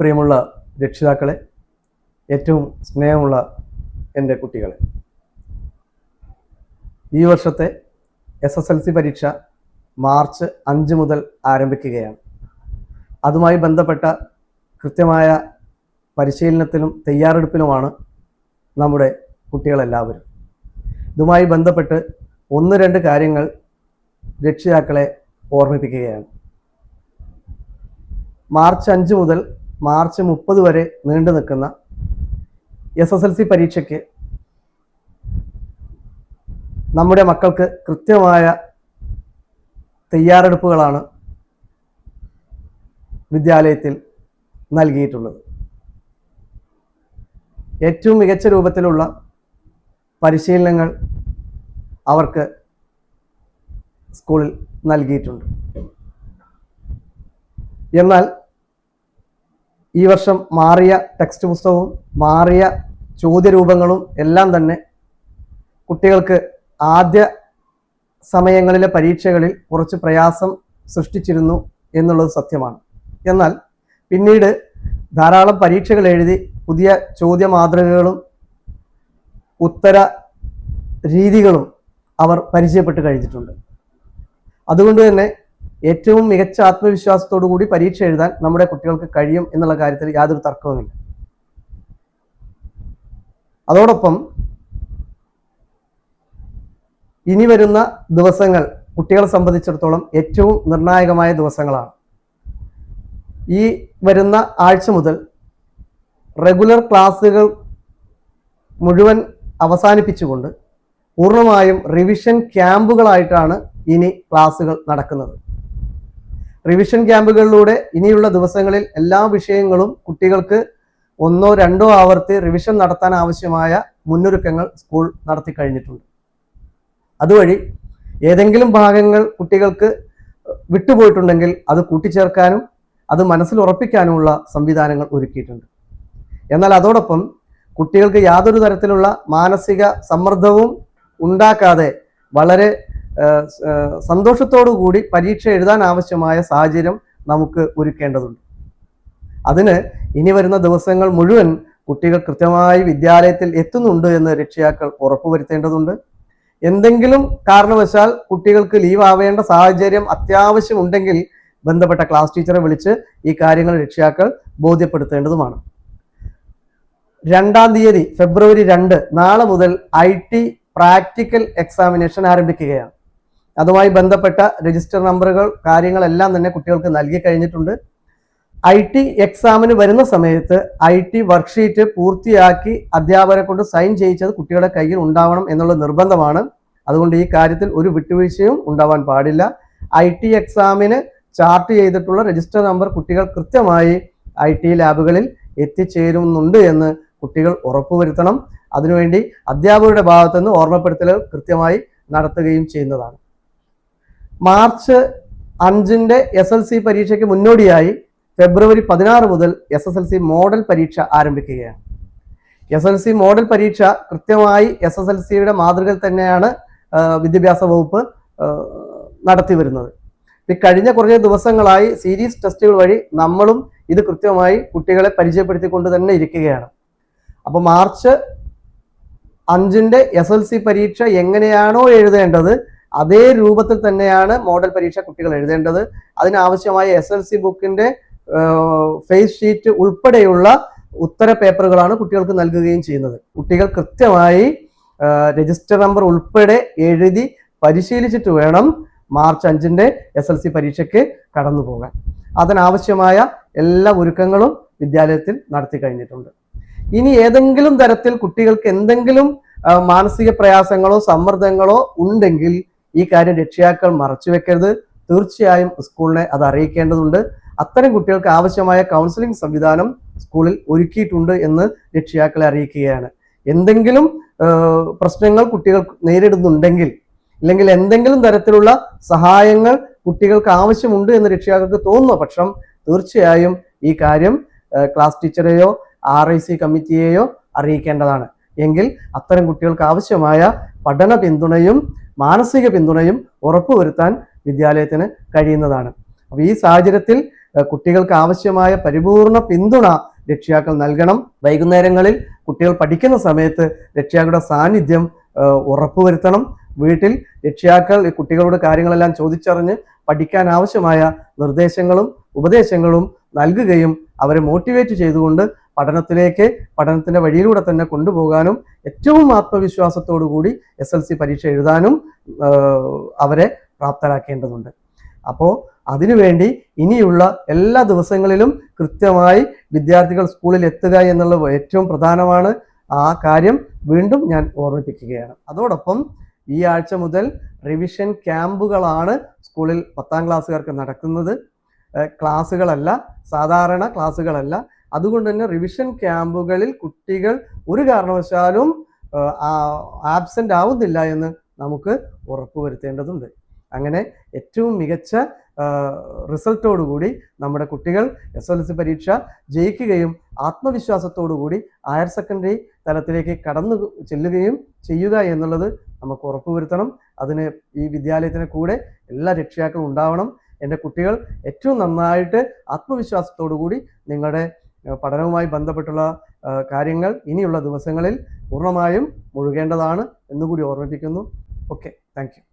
പ്രിയമുള്ള രക്ഷിതാക്കളെ ഏറ്റവും സ്നേഹമുള്ള എന്റെ കുട്ടികളെ. ഈ വർഷത്തെ എസ് എസ് എൽ സി പരീക്ഷ മാർച്ച് അഞ്ച് മുതൽ ആരംഭിക്കുകയാണ്. അതുമായി ബന്ധപ്പെട്ട കൃത്യമായ പരിശീലനത്തിലും തയ്യാറെടുപ്പിലുമാണ് നമ്മുടെ കുട്ടികളെല്ലാവരും. ഇതുമായി ബന്ധപ്പെട്ട് ഒന്ന് രണ്ട് കാര്യങ്ങൾ രക്ഷിതാക്കളെ ഓർമ്മിപ്പിക്കുകയാണ്. മാർച്ച് അഞ്ച് മുതൽ മാർച്ച് മുപ്പത് വരെ നീണ്ടു നിൽക്കുന്ന എസ് എസ് എൽ സി പരീക്ഷയ്ക്ക് നമ്മുടെ മക്കൾക്ക് കൃത്യമായ തയ്യാറെടുപ്പുകളാണ് വിദ്യാലയത്തിൽ നൽകിയിട്ടുള്ളത്. ഏറ്റവും മികച്ച രൂപത്തിലുള്ള പരിശീലനങ്ങൾ അവർക്ക് സ്കൂളിൽ നൽകിയിട്ടുണ്ട്. എന്നാൽ ഈ വർഷം മാറിയ ടെക്സ്റ്റ് പുസ്തകവും മാറിയ ചോദ്യരൂപങ്ങളും എല്ലാം തന്നെ കുട്ടികൾക്ക് ആദ്യ സമയങ്ങളിലെ പരീക്ഷകളിൽ കുറച്ച് പ്രയാസം സൃഷ്ടിച്ചിരുന്നു എന്നുള്ളത് സത്യമാണ്. എന്നാൽ പിന്നീട് ധാരാളം പരീക്ഷകൾ എഴുതി പുതിയ ചോദ്യ മാതൃകകളും ഉത്തര രീതികളും അവർ പരിചയപ്പെട്ട് കഴിഞ്ഞിട്ടുണ്ട്. അതുകൊണ്ട് തന്നെ ഏറ്റവും മികച്ച ആത്മവിശ്വാസത്തോടു കൂടി പരീക്ഷ എഴുതാൻ നമ്മുടെ കുട്ടികൾക്ക് കഴിയും എന്നുള്ള കാര്യത്തിൽ യാതൊരു തർക്കവുമില്ല. അതോടൊപ്പം ഇനി വരുന്ന ദിവസങ്ങൾ കുട്ടികളെ സംബന്ധിച്ചിടത്തോളം ഏറ്റവും നിർണായകമായ ദിവസങ്ങളാണ്. ഈ വരുന്ന ആഴ്ച മുതൽ റെഗുലർ ക്ലാസ്സുകൾ മുഴുവൻ അവസാനിപ്പിച്ചുകൊണ്ട് പൂർണമായും റിവിഷൻ ക്യാമ്പുകളായിട്ടാണ് ഇനി ക്ലാസ്സുകൾ നടക്കുന്നത്. റിവിഷൻ ക്യാമ്പുകളിലൂടെ ഇനിയുള്ള ദിവസങ്ങളിൽ എല്ലാ വിഷയങ്ങളും കുട്ടികൾക്ക് ഒന്നോ രണ്ടോ ആവർത്തി റിവിഷൻ നടത്താൻ ആവശ്യമായ മുന്നൊരുക്കങ്ങൾ സ്കൂൾ നടത്തി കഴിഞ്ഞിട്ടുണ്ട്. അതുവഴി ഏതെങ്കിലും ഭാഗങ്ങൾ കുട്ടികൾക്ക് വിട്ടുപോയിട്ടുണ്ടെങ്കിൽ അത് കൂട്ടിച്ചേർക്കാനും അത് മനസ്സിൽ ഉറപ്പിക്കാനുമുള്ള സംവിധാനങ്ങൾ ഒരുക്കിയിട്ടുണ്ട്. എന്നാൽ അതോടൊപ്പം കുട്ടികൾക്ക് യാതൊരു തരത്തിലുള്ള മാനസിക സമ്മർദ്ദവും ഉണ്ടാക്കാതെ വളരെ സന്തോഷത്തോടു കൂടി പരീക്ഷ എഴുതാൻ ആവശ്യമായ സാഹചര്യം നമുക്ക് ഒരുക്കേണ്ടതുണ്ട്. അതിന് ഇനി വരുന്ന ദിവസങ്ങൾ മുഴുവൻ കുട്ടികൾ കൃത്യമായി വിദ്യാലയത്തിൽ എത്തുന്നുണ്ട് എന്ന് രക്ഷിതാക്കൾ ഉറപ്പുവരുത്തേണ്ടതുണ്ട്. എന്തെങ്കിലും കാരണവശാൽ കുട്ടികൾക്ക് ലീവ് ആവേണ്ട സാഹചര്യം അത്യാവശ്യമുണ്ടെങ്കിൽ ബന്ധപ്പെട്ട ക്ലാസ് ടീച്ചറെ വിളിച്ച് ഈ കാര്യങ്ങൾ രക്ഷിതാക്കൾ ബോധ്യപ്പെടുത്തേണ്ടതുമാണ്. രണ്ടാം തീയതി ഫെബ്രുവരി രണ്ട് നാളെ മുതൽ ഐ ടി പ്രാക്ടിക്കൽ എക്സാമിനേഷൻ ആരംഭിക്കുകയാണ്. അതുമായി ബന്ധപ്പെട്ട രജിസ്റ്റർ നമ്പറുകൾ കാര്യങ്ങളെല്ലാം തന്നെ കുട്ടികൾക്ക് നൽകി കഴിഞ്ഞിട്ടുണ്ട്. ഐ ടി എക്സാമിന് വരുന്ന സമയത്ത് ഐ ടി വർക്ക്ഷീറ്റ് പൂർത്തിയാക്കി അധ്യാപകരെ കൊണ്ട് സൈൻ ചെയ്യിച്ചത് കുട്ടികളുടെ കയ്യിൽ ഉണ്ടാവണം എന്നുള്ള നിർബന്ധമാണ്. അതുകൊണ്ട് ഈ കാര്യത്തിൽ ഒരു വിട്ടുവീഴ്ചയും ഉണ്ടാവാൻ പാടില്ല. ഐ ടി എക്സാമിന് ചാർട്ട് ചെയ്തിട്ടുള്ള രജിസ്റ്റർ നമ്പർ കുട്ടികൾ കൃത്യമായി ഐ ടി ലാബുകളിൽ എത്തിച്ചേരുന്നുണ്ട് എന്ന് കുട്ടികൾ ഉറപ്പുവരുത്തണം. അതിനുവേണ്ടി അധ്യാപകരുടെ ഭാഗത്തുനിന്ന് ഓർമ്മപ്പെടുത്തലുകൾ കൃത്യമായി നടത്തുകയും ചെയ്യുന്നതാണ്. മാർച്ച് അഞ്ചിന്റെ എസ് എൽ സി പരീക്ഷയ്ക്ക് മുന്നോടിയായി ഫെബ്രുവരി പതിനാറ് മുതൽ S S L C model പരീക്ഷ ആരംഭിക്കുകയാണ്. എസ് എൽ സി മോഡൽ പരീക്ഷ കൃത്യമായി എസ് എസ് എൽ സിയുടെ മാതൃകയിൽ തന്നെയാണ് വിദ്യാഭ്യാസ വകുപ്പ് നടത്തി വരുന്നത്. ഈ കഴിഞ്ഞ കുറേ ദിവസങ്ങളായി സീരീസ് ടെസ്റ്റുകൾ വഴി നമ്മളും ഇത് കൃത്യമായി കുട്ടികളെ പരിചയപ്പെടുത്തിക്കൊണ്ട് തന്നെ ഇരിക്കുകയാണ്. അപ്പോൾ മാർച്ച് അഞ്ചിന്റെ എസ് എൽ സി പരീക്ഷ എങ്ങനെയാണോ എഴുതേണ്ടത് അതേ രൂപത്തിൽ തന്നെയാണ് മോഡൽ പരീക്ഷ കുട്ടികൾ എഴുതേണ്ടത്. അതിനാവശ്യമായ എസ് എൽ സി ബുക്കിന്റെ ഫേസ് ഷീറ്റ് ഉൾപ്പെടെയുള്ള ഉത്തര പേപ്പറുകളാണ് കുട്ടികൾക്ക് നൽകുകയും ചെയ്യുന്നത്. കുട്ടികൾ കൃത്യമായി രജിസ്റ്റർ നമ്പർ ഉൾപ്പെടെ എഴുതി പരിശീലിച്ചിട്ട് വേണം മാർച്ച് അഞ്ചിന്റെ എസ് എൽ സി പരീക്ഷയ്ക്ക് കടന്നു പോകാൻ. അതിനാവശ്യമായ എല്ലാ ഒരുക്കങ്ങളും വിദ്യാലയത്തിൽ നടത്തി കഴിഞ്ഞിട്ടുണ്ട്. ഇനി ഏതെങ്കിലും തരത്തിൽ കുട്ടികൾക്ക് എന്തെങ്കിലും മാനസിക പ്രയാസങ്ങളോ സമ്മർദ്ദങ്ങളോ ഉണ്ടെങ്കിൽ ഈ കാര്യം രക്ഷിതാക്കൾ മറച്ചു വെക്കരുത്. തീർച്ചയായും സ്കൂളിനെ അത് അറിയിക്കേണ്ടതുണ്ട്. അത്തരം കുട്ടികൾക്ക് ആവശ്യമായ കൗൺസിലിംഗ് സംവിധാനം സ്കൂളിൽ ഒരുക്കിയിട്ടുണ്ട് എന്ന് രക്ഷിതാക്കളെ അറിയിക്കുകയാണ്. എന്തെങ്കിലും പ്രശ്നങ്ങൾ കുട്ടികൾ നേരിടുന്നുണ്ടെങ്കിൽ അല്ലെങ്കിൽ എന്തെങ്കിലും തരത്തിലുള്ള സഹായങ്ങൾ കുട്ടികൾക്ക് ആവശ്യമുണ്ട് എന്ന് രക്ഷിതാക്കൾക്ക് തോന്നുന്ന പക്ഷം തീർച്ചയായും ഈ കാര്യം ക്ലാസ് ടീച്ചറെയോ ആർ ഐ സി കമ്മിറ്റിയെയോ അറിയിക്കേണ്ടതാണ്. എങ്കിൽ അത്തരം കുട്ടികൾക്ക് ആവശ്യമായ പഠന പിന്തുണയും മാനസിക പിന്തുണയും ഉറപ്പുവരുത്താൻ വിദ്യാലയത്തിന് കഴിയുന്നതാണ്. അപ്പോൾ ഈ സാഹചര്യത്തിൽ കുട്ടികൾക്ക് ആവശ്യമായ പരിപൂർണ പിന്തുണ രക്ഷിതാക്കൾ നൽകണം. വൈകുന്നേരങ്ങളിൽ കുട്ടികൾ പഠിക്കുന്ന സമയത്ത് രക്ഷിതാക്കളുടെ സാന്നിധ്യം ഉറപ്പുവരുത്തണം. വീട്ടിൽ രക്ഷിതാക്കൾ കുട്ടികളോട് കാര്യങ്ങളെല്ലാം ചോദിച്ചറിഞ്ഞ് പഠിക്കാൻ ആവശ്യമായ നിർദ്ദേശങ്ങളും ഉപദേശങ്ങളും നൽകുകയും അവരെ മോട്ടിവേറ്റ് ചെയ്തുകൊണ്ട് പഠനത്തിലേക്ക് പഠനത്തിന്റെ വഴിയിലൂടെ തന്നെ കൊണ്ടുപോകാനും ഏറ്റവും ആത്മവിശ്വാസത്തോടു കൂടി എസ് എൽ സി പരീക്ഷ എഴുതാനും അവരെ പ്രാപ്തരാക്കേണ്ടതുണ്ട്. അപ്പോൾ അതിനുവേണ്ടി ഇനിയുള്ള എല്ലാ ദിവസങ്ങളിലും കൃത്യമായി വിദ്യാർത്ഥികൾ സ്കൂളിൽ എത്തുക എന്നുള്ളത് ഏറ്റവും പ്രധാനമാണ്. ആ കാര്യം വീണ്ടും ഞാൻ ഓർമ്മിപ്പിക്കുകയാണ്. അതോടൊപ്പം ഈ ആഴ്ച മുതൽ റിവിഷൻ ക്യാമ്പുകളാണ് സ്കൂളിൽ പത്താം ക്ലാസ്സുകാർക്ക് നടക്കുന്നത്. ക്ലാസ്സുകളല്ല സാധാരണ ക്ലാസ്സുകളല്ല അതുകൊണ്ട് തന്നെ റിവിഷൻ ക്യാമ്പുകളിൽ കുട്ടികൾ ഒരു കാരണവശാലും ആബ്സെന്റ് ആവുന്നില്ല എന്ന് നമുക്ക് ഉറപ്പുവരുത്തേണ്ടതുണ്ട്. അങ്ങനെ ഏറ്റവും മികച്ച റിസൾട്ടോടുകൂടി നമ്മുടെ കുട്ടികൾ എസ് എൽ സി പരീക്ഷ ജയിക്കുകയും ആത്മവിശ്വാസത്തോടുകൂടി ഹയർ സെക്കൻഡറി തലത്തിലേക്ക് കടന്നു ചെല്ലുകയും ചെയ്യുക എന്നുള്ളത് നമുക്ക് ഉറപ്പുവരുത്തണം. അതിന് ഈ വിദ്യാലയത്തിന് കൂടെ എല്ലാ രക്ഷിതാക്കളും ഉണ്ടാവണം. എന്റെ കുട്ടികൾ ഏറ്റവും നന്നായിട്ട് ആത്മവിശ്വാസത്തോടുകൂടി നിങ്ങളുടെ ഏഹ് പഠനവുമായി ബന്ധപ്പെട്ടുള്ള കാര്യങ്ങൾ ഇനിയുള്ള ദിവസങ്ങളിൽ പൂർണമായും മുഴുകേണ്ടതാണ് എന്നുകൂടി ഓർമ്മിപ്പിക്കുന്നു. Okay thank